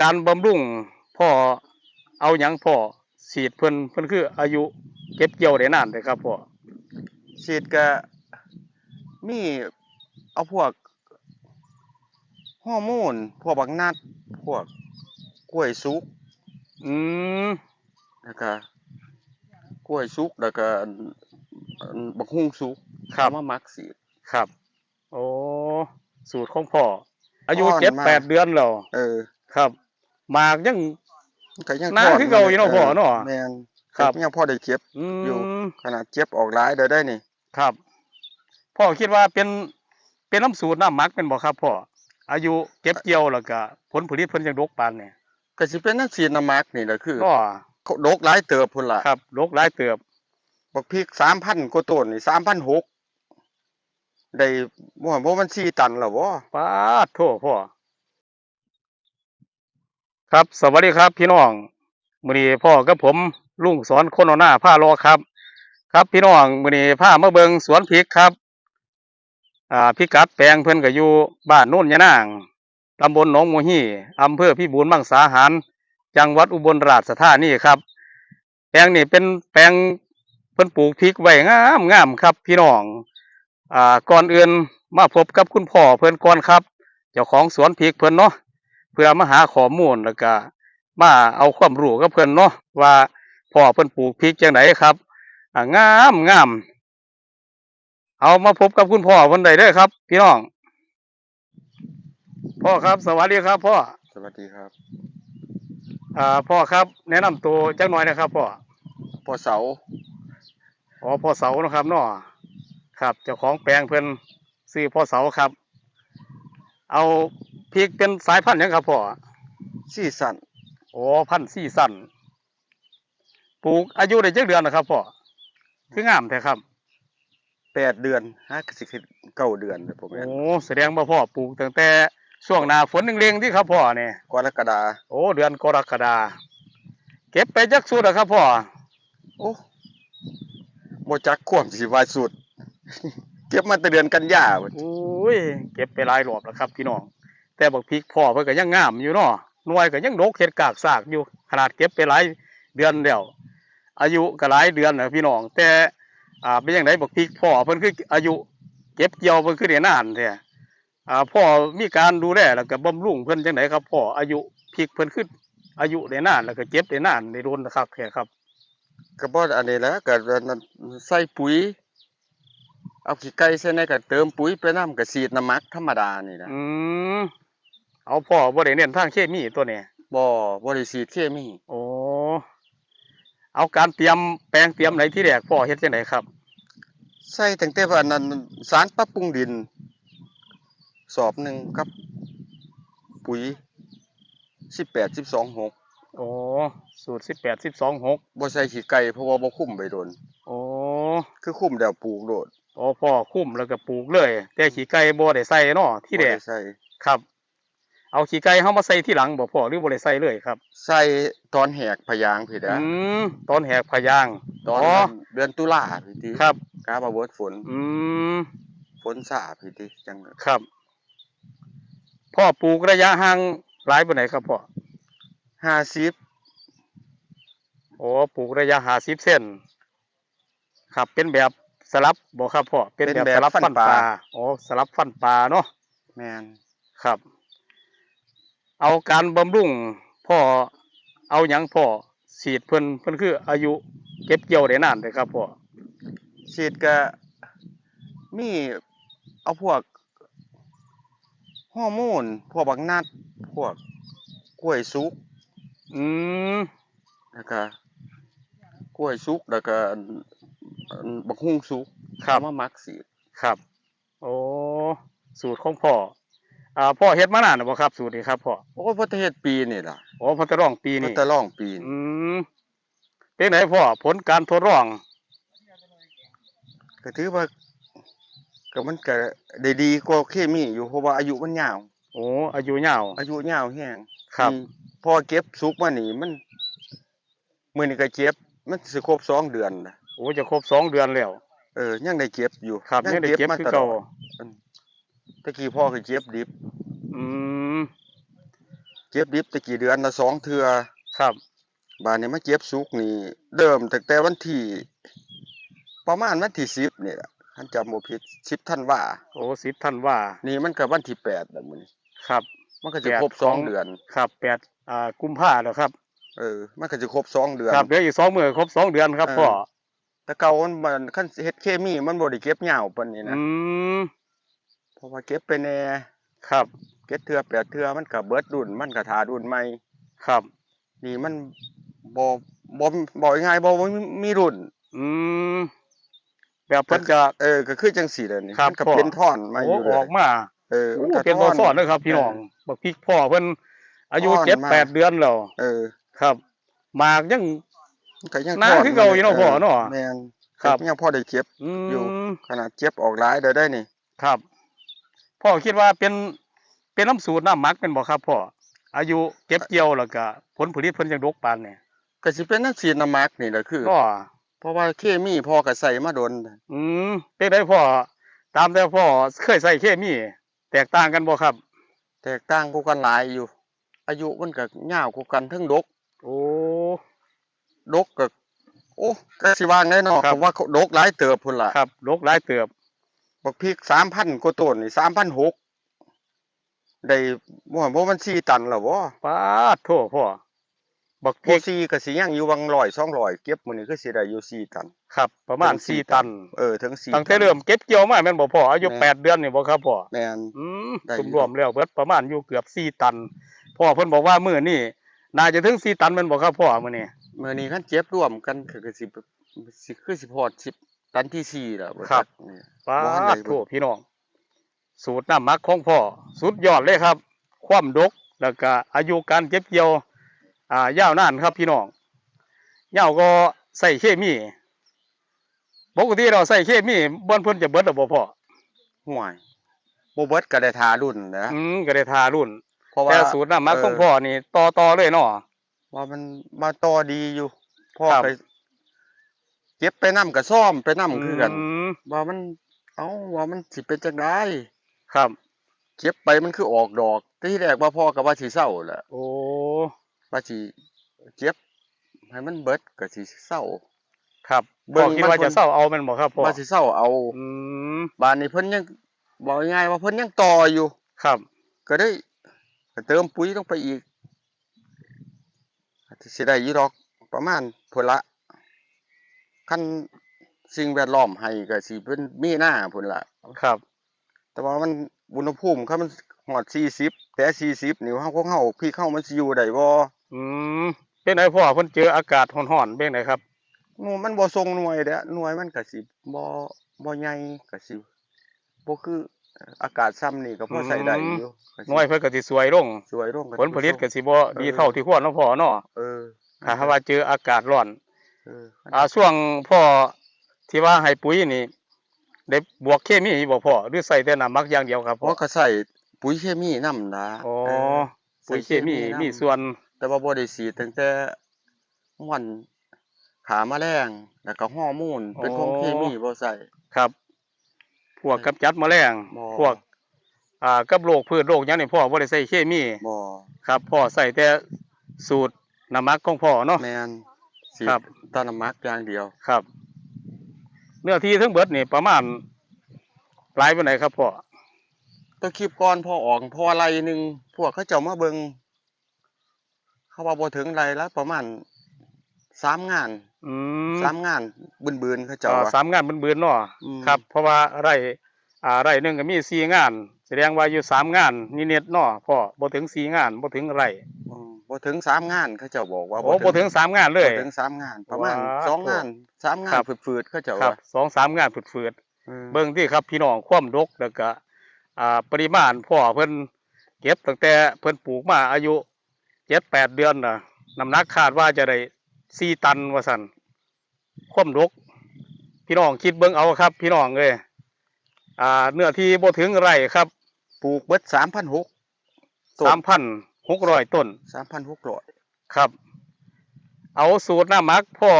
การบำรุงพ่อเอาหยังพ่อสีดเพิ่นเพิ่นคืออายุเก็บเกี่ยวได้นานเลยครับพ่อฉีดก็มีเอาพวกฮอร์โมนพวกบักนัด พวกกล้วยสุกอืมแล้วก็กล้วยสุกแล้วก็อันอันบักฮุ่งสุกครับเอามามักสีดครับ โอ้สูตรของพ่ออายุอ่อนเจ็ดมากแปดเดือนแล้วเออ ครับ หมากยังมันก็ยังน้าทคือเก่าอยู่เนาะพ่อเนาะแม่นครับยังพอได้เก็บ อือยู่ มขนาดเจ็บออกหลายเด้อได้นี่ ครับ พ่อคิดว่าเป็นเป็นน้ำสูตรน้ำหมักเป็นบ่ครับพ่ออายุเก็บเกี่ยวแล้วก็ผลผลิตเพิ่นยังดกปานเนี่ยก็สิเป็นนักสีดน้ำมักนี่แหละคือก็เขาดกหลายเติบพุ่นล่ะครับดกหลายเติบบักพริก3,000กว่าต้นนี่3,600ได้บ่บ่มัน4ตันแล้วบ่ปาดโทพ่อ ครับ สวัสดีครับ พี่น้องมือนี้พ่อกับผมลุงสอนคนหน้าผ้ารอครับ ครับพี่น้องมือนี้ามาเบิงสวนพริกครับ อ่าพิกัดแปลงเพิ่นก็อยู่บ้านโน่นยะนางตำบลหนองมัวฮี่อำเภอพิบูลมังสาหาร จังหวัดอุบลราชธานีครับ แปลงนี้เป็นแปลงเพิ่นปลูกพริกไว้งามงามครับ พี่น้อง อ่าก่อนอื่นมาพบกับคุณพ่อเพิ่นก่อนครับ เจ้าของสวนพริกเพิ่นเนาะ เพื่อมาหาข้อมูลแล้วก็มาเอาความรู้กับเพิ่นเนาะว่าพ่อเพิ่นปลูกพริกจังไดครับอ่างามงามเอามาพบกับคุณพ่อเพิ่นได้เด้อครับ พี่น้อง พ่อครับสวัสดีครับ พ่อสวัสดีครับอ่าพ่อครับ แนะนำตัวจักหน่อยนะครับพ่อพอเสาอ๋อพ่อเสาเนาะครับเนาะครับเจ้าของแปลงเพิ่นซื้อพ่อเสาครับ เอา พริกเป็นสายพันธุ์หยังครับพ่อสี่สันโอ้พันธุ์สี่สั้นปลูกอายุได้จักเดือนนะครับพ่อคืองามแท้ครับแปดเดือนฮะสิบเก้าเดือนเลยผมเองโอ้แสดงว่าพ่อปลูกตั้งแต่ช่วงหน้าฝนเร่งๆที่ครับพ่อเนี่ยกรกฎาโอ้เดือนกรกฎาเก็บไปจักสุดอะครับพ่อโอ้โมจักควมสิวายสุด เก็บมาแต่เดือนกันยาพุ่น โอ้ยเก็บไปหลายรอบแล้วครับพี่น้อง แต่บักพริกพ่อเพิ่นก็ยังงามอยู่เนาะหน่วยก็ยังดกเห็ดกากซากอยู่ขนาดเก็บไปหลายเดือนแล้วอายุก็หลายเดือนแล้วพี่น้อง แต่อ่าเป็นยังไงบักพริกพ่อเพิ่นคืออายุเก็บเกี่ยวเพิ่นคือได้นานแท้อ่าพ่อมีการดูแลแล้วก็บำรุงเพิ่นจังไดครับพ่ออายุพริกเพิ่นคืออายุได้นานแล้วก็เก็บได้นานได้โดนนะครับแท้ครับก็บ่อันนี้แหละก็นั่นใส่ปุ๋ย เอาขี้ไก่ใส่ในก็เติมปุ๋ยไปน้ำก็ฉีดน้ำหมักธรรมดานี่นะอืม เอาพ่อบ่ได้เน้นทางเคมีตัวนี้บ่บ่ได้ฉีดเคมีโอ้เอาการเตรียมแปลงเตรียมไหนที่แรกพ่อเฮ็ดจังไดครับ ใส่ตั้งแต่ว่านั้นสารปรับปรุงดิน สอบหนึ่งกับ ปุ๋ยสิบแปดสิบสองหกโอ้สูตรสิบแปดสิบสองหกบ่ใส่ขี้ไก่เพราะว่าบ่คุ้มไปโดนโอ้คือคุ้มแล้วปลูกโดดโอ้พ่อคุ้มแล้วก็ปลูกเลย แต่ขี้ไก่บ่ได้ใส่เนาะที่แรบ่กได้ใส่ครับ เอาขี้ไก่เฮามาใส่ที่หลังบ่พ่อหรือบ่ได้ใส่เลยครับ ใส่ตอนแหกพะยางผิดอือะมตอนแหกพะยางตอนอ๋อเดือนตุลาพี่ติครับกามาเบิดฝน อืมฝนสาพี่ติจังครับ พ่อปลูกระยะห่างหลายปานไหนครับพ่อ50โอ้ปลูกระยะห้าสิบเซนครับเป็นแบบสลับบ่ครับพ่อเป็นแบบสลับฟันปลาโอ้สลับฟันปลาเนาะแม่นครับ เอาการบำรุงพ่อเอาหยังพ่อสีดเพิ่นเพิ่นคืออายุเก็บเกี่ยวได้นานเลยครับพ่อฉีดก็มีเอาพวกฮอร์โมนพวกบักนัด พวกกล้วยสุก อืมแล้วก็กล้วยสุกแล้วก็อันอันบักฮุ่งสุกครับ เอามามักสีด ครับ โอ้ สูตรของพ่อ อ่าพ่อเฮ็ดมานานแล้วบ่ครับสูตรนี้ครับพ่อโอ้ยประเทศปีนี่ล่ะโอ้พัตร้องปีมันนี้จะล่องปีนอืมเป็นไหนพ่อผลการทดลองก็ถือว่าก็มันก็ได้ดีกว่าเคมีอยู่เพราะว่าอายุมันยาว โอ้อายุยาวอายุยาวแฮงครับ อืมพอเก็บสุกมานี่มันมื้อนี้ก็เก็บ มันสิครบสองเดือนน่ะโอ้จะครบสองเดือนแล้ว เออยังได้เก็บอยู่ครับยังได้เก็บมาคือตลเก่าอด ตะกี้พ่อก็เก็บดิบอืมเก็บดิบตะกี้เดือนละสองเทื่อครับบานนี้มาเก็บสุกนี่ เดิมตั้งแต่วันที่ประมาณวันที่10นี่แหละคันจำบ่ผิด10ธันวาโอ้สิบท่านว่า นี่มันก็วันที่8แล้วมื้อนี้ครับ มันก็จะแปดครบขสอองงเดือน ครับแปดอ่ากุมภาแล้วครับ เออ มันก็จะครบสองเดือน ครับเดี๋ยวอีกสองมือครบสองเดือนครับเออ พ่อแต่เก่ามันมันคันเฮ็ดเคมีมันบ่ได้เก็บยาวปานนี้นะอืมเพ ราะว่าเก็บไปแน่ครับเก็บเทื่อแปดเทื่อมันก็เบิดรุ่นมันก็ทารุ่นใหม่ครับ นี่มันบ่บ่บ่ง่ายๆบ่บ่มีมีรุ่น อืมแบบเพิ่นจะเออก็คือจังซี่แหละนี่ครับมันก็พ่อเป็นท่อนมาอโอ้ยู่เลอยอกมาเออโอ้มันก็เป็นตัวสอนเลยครับ พี่น้องบักพริกพ่อเพิ่นอายุท่อนเจ็ดมาแปดเดือนแล้วเออ ครับหมากยังมันก็ยังหน้าท่คือเก่าอยู่เนาะพ่อเนาะแม่นครับยังพอได้เก็บอือยู่มขนาดเจ็บออกหลายเด้อได้นี่ ครับ พ่อคิดว่าเป็นเป็นน้ำสูตรน้ำหมักเป็นบ่ครับพ่ออายุเก็บเกี่ยวแล้วก็ผลผลิตเพิ่นจังดกปานเนี่ยก็สิเป็นนักสีน้ำมักนี่แหละคือก็เพราะว่าเคมีพอก็ใส่มาโดนอืมเป็นได้พ่อตามแต่พ่อเคยใส่เคมี แตกต่างกันบ่ครับ แตกต่างกูกันหลายอยู่ อายุมันก็ยาวกูกันทั้งดก โอ้ดกก็โอ้ก็สิว่าไงเนาะครับผมว่าเขาดกหลายเติบพุ่นล่ะครับดกหลายเติบ บักพริก3,000กว่าต้นนี่3,600ได้บ่ว่าบ่มัน4ตันแล้วบ่ปาดโทพ่อ บักพพริวกก4ก็สิยังอยู่วัง100 200เก็บมื้อนี้คือสิได้อยู่4ตันครับ ประมาณถึงสี่ตัน เออถึง4ตั้งแต่เริ่มเก็บเกี่ยวมาแม่นบ่พ่ออายุแม่นแปดเดือนนี่บ่ครับพ่อ แม่น อืมได้อยู่ รวมๆแล้วเบิดประมาณอยู่เกือบสี่ตันพ่อเพิ่นบอกว่ามื้อนี้น่าจะถึงสี่ตันแม่นบ่ครับพ่อมื้อนี้มื้อนี้คันเก็บรวมกันก็คือสิสิคือสิพอด10 ตันที่สี่แล้วบ่ครับจักนี่ปาบ่ทันได้ดเบิ่งโทพี่น้อง สูตรน้ำหมักของพ่อ สุดยอดเลยครับ ความดก แล้วก็อายุการเก็บเกี่ยว อ่ายาวนานครับพี่น้องยาวก็ใส่เคมีปกติเราใส่เคมีบ่เพิ่นจะเบิดแล้วบ่พ่อห่วยบ่เบิดก็ได้ทารุ่นนะอืมก็ได้ทารุ่นเพราะว่าแต่สูตรน้ำหมักของเพ่อนี่ต่อต่อเลยเนาะว่ามันมาต่อดีอยู่พ่อครับไป เก็บไปนํก็ซ่อมไปนํคือกันมว่ามัน เอ้าว่ามันสิเป็นจังได๋ครับเก็บไปมันคือออกดอกแต่ที่แรกว่าพ่อก็ว่าสิเศร้าแหละโอ้ว่าสิเก็บให้มันเบิดก็สิเศร้าครับเบิ่พ่องคิดมันว่าเพิ่จะนเศร้าเอาแมันบ่ครับพ่อว่าสิเศร้าเอาอืมบ้านนี้เพิ่นยังบอกง่ายๆว่าเพิ่นยังต่ออยู่ครับ ก็ได้ก็เติมปุ๋ยลงไปอีกอาจจะสิได้อยู่ดอกประมาณพุ่นละ คันสิ่งแวดล้อมให้ก็สิเป็นมีหน้าพุ่นละครับ แต่ว่ามันอุณหภูมิคันมันฮอด40แต่40นี่เฮาของเฮาพี่เฮามันสิอยู่ได้บ่อืมเป็นไงพ่อเพิ่นเจออากาศร้อนๆเป็นไงครับหนูมันบ่ทรงหน่วยเด้อหน่วยมันก็สิบ่บ่ใหญ่ก็สิบ่คืออากาศซ้ำนี่ก็พอใส่ได้อยู่ก็สิหน่วยเพิ่นก็สิสวยลงสวยลงผลผลิตก็สิบ่ดีเท่าที่ควรเนาะพ่อเนาะเออ ถ้าหากว่าเจออากาศร้อนเอออ่าช่วงพ่อที่ว่าให้ปุ๋ยนี่ได้บวกเคมีบ่พ่อหรือใส่แต่น้ำหมักอย่างเดียวครับเพพ่อราะก็ใส่ปุ๋ยเคมีนำนะอ๋อเออปุ๋ยเคมีใส่มีส่วน แต่ว่าบ่ได้สีดตั้งแต่วันขาแมลงแล้วก็ฮอร์โมนเป็นของเคมีบ่ใส่ ครับ พวกกำจัดแมลงบ่ พวก อ่ากับโรคพืชโรคหยังนี่พ่อบ่ได้ใส่เคมี บ่ครับ พ่อใส่แต่สูตรน้ำหมักของพ่อเนาะ แม่น สีดครับตาน้ำมักอย่างเดียว ครับ เนื้อที่ทั้งเบิดนี่ประมาณหลายปานไหนครับพ่อตัวคลิปก่อนพอออกพอไรหนึงพวกเขาเจ้ามาเบิ่งเขาว่าบ่ถึงไรละประมาณสามงานอืมสามงานบืนๆเขาเจ้าอ่าว่า สามงานเบืนๆเนาะอืม ครับ เพราะว่าไร่อ่าไร่หนึงก็มีสี่งาน แสดงว่าอยู่สามงานนิดๆเนาะพ่อบ่ถึงสี่งานบ่ถึงไร่ อืม บ่ถึงสามงานเขาเจ้าบอกว่าโอ้บ่ถึงสามงานเลย บ่ถึงสามงานประมาณว้าสองงานสามงาครันบ ฝืดๆเขาเจ้าครับว่าสองสามงานฝืดๆอืมเบิ่งที่ครับพี่น้องความดกแล้วก็อ่าปริมาณพ่อเพิ่นเก็บตั้งแต่เพิ่นปลูกมาอายุเจ็ดแปดเดือนน่ะน้ำหนักคาดว่าจะได้สี่ตันว่าสันความดก พี่น้องคิดเบิ่งเอาครับ พี่น้องเอ้ยอ่าเนื้อที่บ่ถึงไร่ครับ ปลูกเบิดสามพันหกต้นสามพัน หกร้อยต้น สามพันหกร้อยครับ เอาสูตรน้ำหมักพ่อ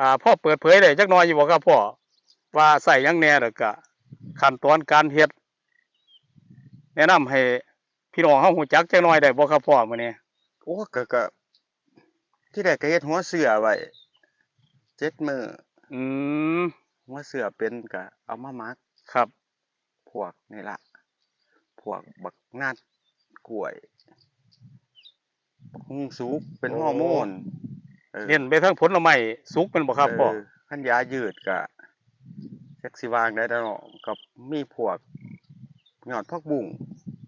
อ่าพ่อเปิดเผยได้จักหน่อยอยู่บ่ครับพ่อว่าใส่หยังแหน่แล้วก็ขั้นตอนการเฮ็ด แนะนำให้พี่น้องเฮาฮู้จักจักหน่อยได้บ่ครับพ่อมื้อนี้โอ้ก็ก็ที่แรกก็เฮ็ดหัวเสือไว้เจ็ดมืออืมหัวเสือเป็นก็เอามามักครับ พวกนี่ล่ะพวกบักนาดกล้วย บักฮุ่งสุกเป็นฮอร์โมนออเน้นไปทางผลไม้สุกแม่นบ่ครับพ่อเขันยายืดก็แท็กซี่วางได้แล้วเนาะกับมีพวกหยอดพักบุ้ง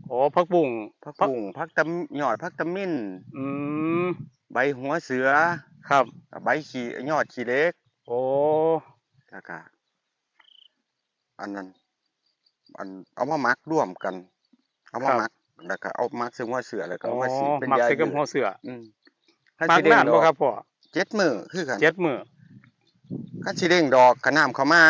โอ้ผักบุ้งพักบุ้งพักตำหยอดพักตำมินอืมใบหัวเสือครับกับใบขี้ยอดขี้เล็ก โอ้แล้วก็อันนั้นอันเอามามักร่วมกัน เอามามัก แล้วก็เอามักซึ่งหัวเสือแล้วก็อ๋อเอามาสิเป็นมักยาใส่ยืกับดหัวเสืออืมคันมักสิเด้งนานดบ่อกครับพ่อเจ็ดมื้อคือกันเจ็ดมื้อคันสิเด้งดอกก็น้ำเข้ามา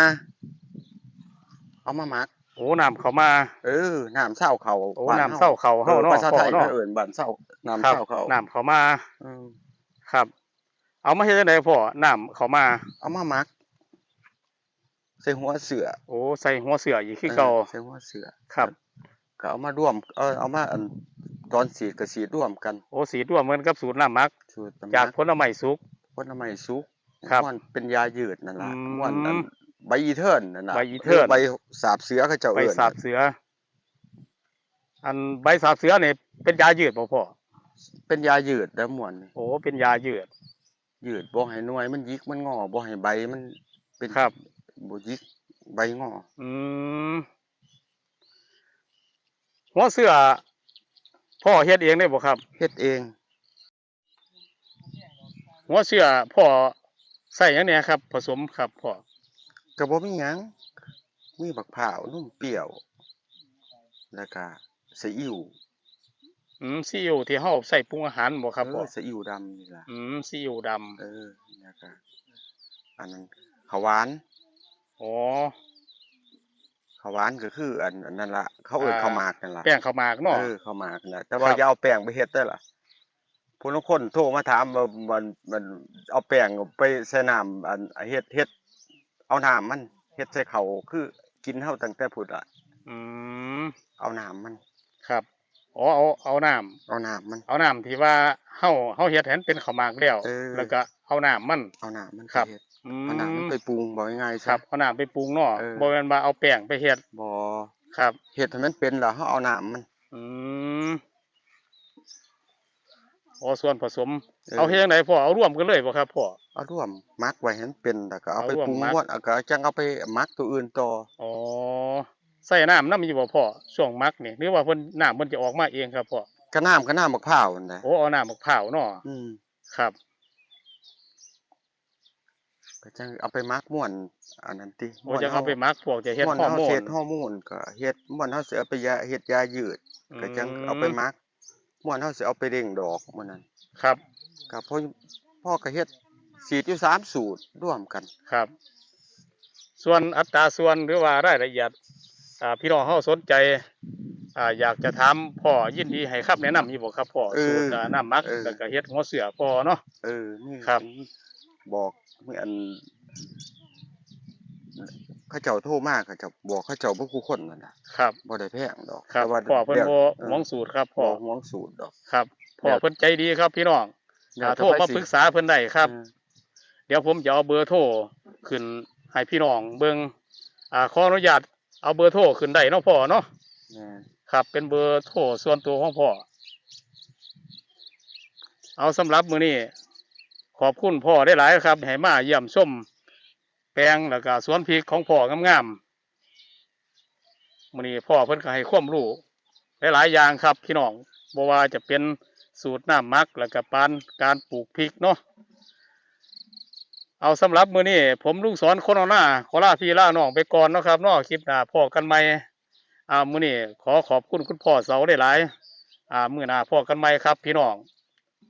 เอามามัก โอ้น้ำเข้ามา เออน้ำเศร้าเขาโอ้บ้น้ำเศร้าเขาเอเฮาอเนาะภาษาพ่อไทยเนาะเขาเอิ่นบ้านเศร้าน้ำครับเศร้าเขาน้ำเข้ามา เออครับ เอามาเฮ็ดจังไดพ่อน้ำเข้ามา เอามามัก ใส่หัวเสือโอ้ใส่หัวเสืออีกคือเก่าใส่หัวเสือ ครับ ก็เอามาร่วมเออเอามาอันตอนสีดกับสีดร่วมกันโอ้สีร่วมเหมือนกับสูตรน้ำมัก สูตรจากผลไม้สุกผลไม้สุกครับมันเป็นยายืดนั่นล่ะอืมม่วนอันใบอีเทิร์นนั่นน่ะใบอีเทิร์นหรืใบสาบเสือเขาเจ้าใบเอิ้นสาบเสือ อันใบสาบเสือนี่เป็นยายืดบ่พ่อเป็นยายืดแล้วม่วนนี่โอ้เป็นยายืด ยืดบ่ให้หน่วยมันยิกมันงอบ่ให้ใบมันเป็นครับบ่ยิกใบงอ อืม หัวเสือพ่อเฮ็ดเองได้บ่ครับ เฮ็ดเอง หัวเสือพ่อใส่หยังเนี่ยครับ ผสมครับพ่อก็บ่มีหยังมีบักพร้าวนุ่มเปรี้ยว แล้วก็ซีอิ๊วอืมซีอิ๊วที่เฮาใส่ปรุงอาหารบ่ครับเอพ่ออซีอิ๊วดำนี่ล่ะอืมซีอิ๊วดำเออแล้วก็อันนั้นข้าวหวาน อ๋อข้าวหวานก็คือ อันอันนั้นล่ะเขาเอิ้นอ่าข้าวหมากนั่นล่ะแป้งข้าวหมากเนาะเออข้าวหมากน่ะแต่ว่าครับอย่าเอาแป้งไปเฮ็ดเด้อล่ะผู้ลางคนโทรมาถามว่ามันมันเอาแป้งไปใส่น้ำอันเฮ็ดเฮ็ดเอาน้ำมันเฮ็ดใส่ข้าวคือกินเฮาตั้งแต่พุดอะอืมเอาน้ำมันครับอ๋อเอาเอาน้ำเอาน้ำมันเอาน้ำที่ว่าเฮาเฮาเฮ็ดให้มันเป็นข้าวหมากแล้วเออแล้วก็เอาน้ำมันเอาน้ำมันไปครับ เฮ็ดอืเอาน้ำมันมไปปรุงบอกง่ายๆครัซะบเอาน้ำไปปรุงเนาะเออ บ่แม่นว่าเอาแป้งไปเฮ็ดบ่ครับ เฮ็ดให้มันเป็นแล้วเฮาเอาน้ำมัน อืมอ๋อส่วนผสม เออ เอาเฮ็ดจังไดพ่อเอาร่วมกันเลยบ่ครับพ่อ เอาร่วมมักไว้ให้มันเป็นแล้วก็เอาเอาไปร่วมปรุงมักม้วนแล้วก็จังเอาไปมักตัวอื่นต่ออ๋อใส่น้ำน้ำอยู่บ่พ่อช่วงหมักนี่หรือว่าเพิ่นน้ำเพิ่นจะออกมาเองครับพ่อก็น้ำก็น้ำมะพร้าวนั่นแหละโอ้เอาน้ำมะพร้าวเนาะอืมครับ ก็จังเอาไปมักม่วนอันนั้นติโอ้จะเอาไปหมักพวกจะเฮ็ดม่วนฮอร์เฮาโมเฮ็นดฮอร์โมนก็เฮ็ดม่วนเฮาสิเอาไปยาเฮ็ดยายืดก็จังเอาไปมักม่วนเฮาสิเอาไปเร่งดอกมื้อนั้นครับก็พ่อพ่อก็เฮ็ดสีดอยู่สามสูตรร่วมกันครับ ส่วนอัตราส่วนหรือว่ารายละเอียดอ่าพี่น้องเฮาสนใจอ่าอยากจะถามพ่อยินดีให้คำแนะนำอยู่บ่ครับพ่อเออสูตรอ่าน้ำหมักเออแล้วก็เฮ็ดหัวเสือพ่อเนาะเออนี่ครับ บอก มีอันเขาเจ้าโทรมาเขาเจ้าบอกเขาเจ้าบ่คู่คนนั่นน่ะครับบ่ได้แพงดอกครับแต่ว่าพ่อเพิ่นดี๋ยวบ่เออหวงสูตรครับพ่พ่ออห่วงสูตรดอกครับพ่อเดี๋ยวเพิ่นใจดีครับพี่น้องเดี๋ยวอ่าโทรจะไปมาสิปรึกษาเพิ่นได้ครับเออเดี๋ยวผมจะเอาเบอร์โทรขึ้นให้พี่น้องเบิ่งอ่าขออนุญาตเอาเบอร์โทรขึ้นได้เนาะพ่อเนาะแม่นครับ เป็นเบอร์โทรส่วนตัวของพ่อเอาสำหรับมื้อนี้ ขอบคุณพ่อได้หลายครับให้มาเยี่ยมชมแปลงแล้วก็สวนพริกของพ่องามๆมื้อนี้พ่อเพิ่นก็ให้ความรู้หลายๆอย่างครับพี่น้องบ่ว่าจะเป็นสูตรน้ำมักแล้วก็ปานการปลูกพริกเนาะเอาสำหรับมือนี้ผมลุงสอนคนเอาหน้าขอลาพี่ลาน้องไปก่อนนะครับนาะคลิปหน้าพ่อกันใหม่อ่ามือนี้ขอขอบคุณคุณพ่อเสาได้หลายอ่ามือหน้าพ่อกันใหม่ครับ พี่น้อง